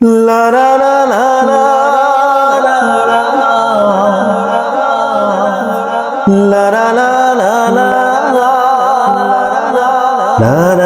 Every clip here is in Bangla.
লা রা রা রা রা লা রা রা রা রা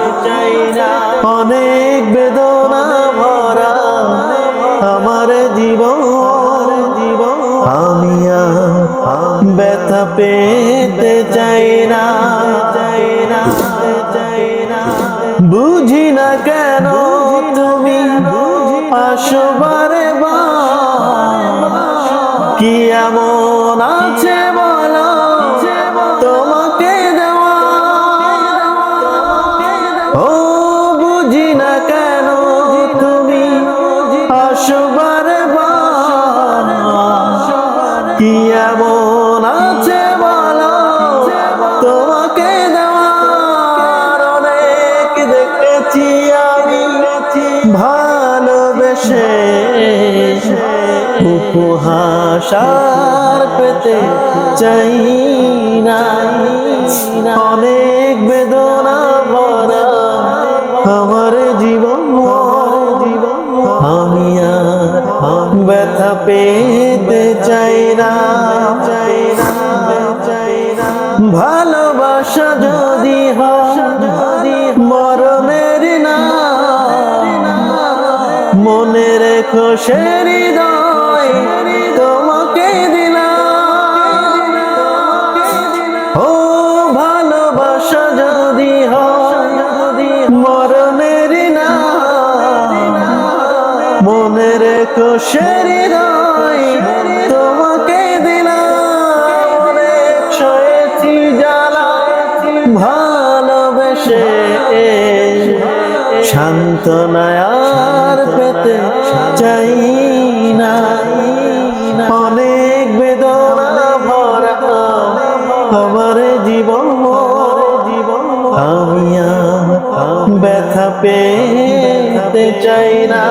জীবন, আমি ব্যথা পেতে চাই না, বুঝি না কেন তুমি আসবারে বা কি এমন আছে উপহাসার পেতে চাই না। অনেক বেদনা ভরা আমার জীবন জীবন আমি ব্যথা পেতে চাই না। চাই না চাই না ভালোবাসা যদি যদি মরণের না। মনে রেখো সে তোমাকে দিলাম। ও ভালোবাসা যদি হয়, মরণের না মনে রেখো হৃদয় তোমাকে দিলাম। সয়েছি জ্বালা ভালোবেসে শান্তনায়ার পেতে চাই না। ব্যথা পেতে চাই না।